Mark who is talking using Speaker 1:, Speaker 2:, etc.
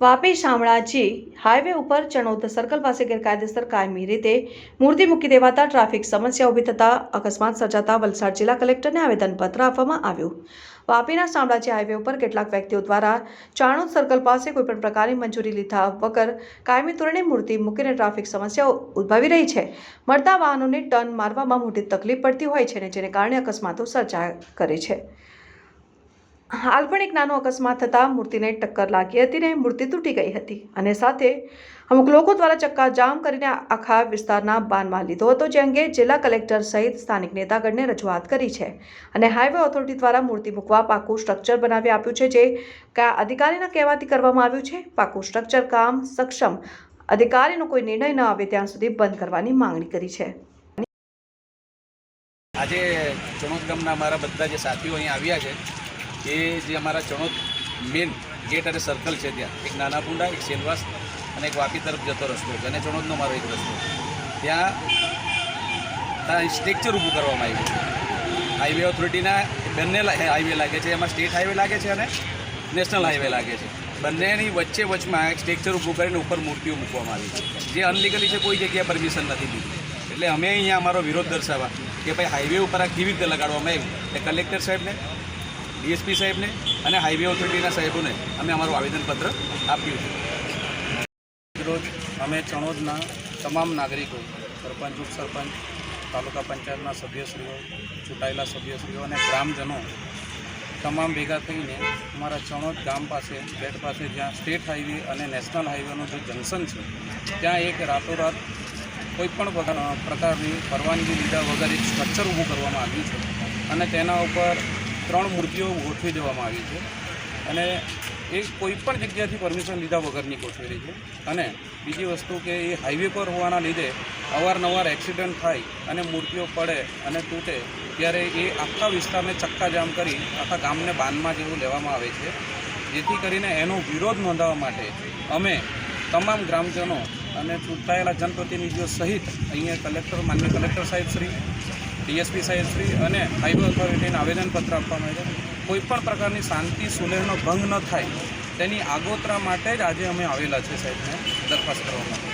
Speaker 1: Vapi Shamlaji highway ઉપર Chanod circle પાસે ગેરકાયદેસર કાયમી રીતે મૂર્તિ મૂકી દેવાતા ટ્રાફિક સમસ્યા ઊભી થતા અકસ્માત સર્જાતા વલસાડ જિલ્લા કલેક્ટરને આવેદનપત્ર આપવામાં આવ્યું. વાપીના શામળાજી હાઈવે ઉપર કેટલાક વ્યક્તિઓ દ્વારા ચાણોદ સર્કલ પાસે કોઈપણ પ્રકારની મંજૂરી લીધા વગર કાયમી ધોરણે મૂર્તિ મૂકીને ટ્રાફિક સમસ્યાઓ ઉદ્ભવી રહી છે. મળતા વાહનોને ટર્ન મારવામાં મોટી તકલીફ પડતી હોય છે અને જેને કારણે અકસ્માતો સર્જા કરે છે. હાલ પણ એક નાનો અકસ્માત થતાં મૂર્તિને ટક્કર લાગી હતી ને મૂર્તિ તૂટી ગઈ હતી. અને સાથે અમુક લોકો દ્વારા ચક્કાજામ કરીને આખા વિસ્તારના બાનમાં લીધો હતો, જે અંગે જિલ્લા કલેક્ટર સહિત સ્થાનિક નેતાગણને રજૂઆત કરી છે. અને હાઈવે ઓથોરિટી દ્વારા મૂર્તિ મૂકવા પાકું સ્ટ્રક્ચર બનાવી આપ્યું છે, જે કયા અધિકારીના કહેવાથી કરવામાં આવ્યું છે. પાકું સ્ટ્રક્ચર કામ સક્ષમ અધિકારીનો કોઈ નિર્ણય ન આવે ત્યાં સુધી બંધ કરવાની માંગણી કરી છે.
Speaker 2: આજે ચણોદ ગામના અમારા બધા જે સાથીઓ અહીં આવ્યા છે એ જે અમારા ચણોદ મેન ગેટ અને સર્કલ છે ત્યાં. એક નાના પુંડા, એક સેલવાસ અને એક વાપી તરફ જતો રસ્તો છે અને ચણોદનો મારો એક રસ્તો ત્યાં ત્યાં સ્ટ્રક્ચર ઊભું કરવામાં આવ્યું છે. હાઈવે ઓથોરિટીના બંને હાઈવે લાગે છે, એમાં સ્ટેટ હાઈવે લાગે છે અને નેશનલ હાઈવે લાગે છે. બંનેની વચ્ચે વચમાં એક સ્ટ્રક્ચર ઊભું કરીને ઉપર મૂર્તિઓ મૂકવામાં આવી જે અનલીગલી છે, કોઈ જગ્યાએ પરમિશન નથી દીધી. એટલે અમે અહીંયા અમારો વિરોધ દર્શાવવા કે ભાઈ હાઈવે ઉપર આ કેવી રીતે લગાડવામાં આવ્યું? એટલે કલેક્ટર સાહેબને ડીએસપી સાહેબને અને હાઈવે ઓથોરિટીના સાહેબોને અમે અમારું આવેદનપત્ર આપ્યું છે.
Speaker 3: રોજ અમે ચણોદના તમામ નાગરિકો, સરપંચ, ઉપસરપંચ, તાલુકા પંચાયતના સભ્યશ્રીઓ, ચૂંટાયેલા સભ્યશ્રીઓ અને ગ્રામજનો તમામ ભેગા થઈને અમારા ચણોદ ગામ પાસે ગેટ પાસે જ્યાં સ્ટેટ હાઈવે અને નેશનલ હાઈવેનું જે જંકશન છે, ત્યાં એક રાતોરાત કોઈપણ પ્રકારની પરવાનગી લીધા વગર એક સ્ટ્રક્ચર ઊભું કરવામાં આવ્યું છે. અને તેના ઉપર ત્રણ મૂર્તિઓ ગોઠવી દેવામાં આવી છે. અને એ કોઈ પણ જગ્યાથી પરમિશન લીધા વગરની ગોઠવેલી છે. અને બીજી વસ્તુ કે એ હાઈવે પર હોવાના લીધે અવારનવાર એક્સિડન્ટ થાય અને મૂર્તિઓ પડે અને તૂટે, ત્યારે એ આખા વિસ્તારને ચક્કાજામ કરી આખા ગામને બાનમાં જેવું લેવામાં આવે છે. જેથી કરીને એનો વિરોધ નોંધાવવા માટે અમે તમામ ગ્રામજનો અને ચૂંટાયેલા જનપ્રતિનિધિઓ સહિત અહીંયા કલેક્ટર, માન્ય કલેક્ટર સાહેબ શ્રી ડીએસપી સાહેબ શ્રી અને હાઈવે ઓથોરિટીને આવેદનપત્ર આપવામાં આવ્યું કોઈપણ પ્રકારની શાંતિ, સુલેહનો ભંગ ન થાય, તેની આગોતરા માટે જ આજે અમે આવેલા છે સાહેબને દરખાસ્ત કરવા માટે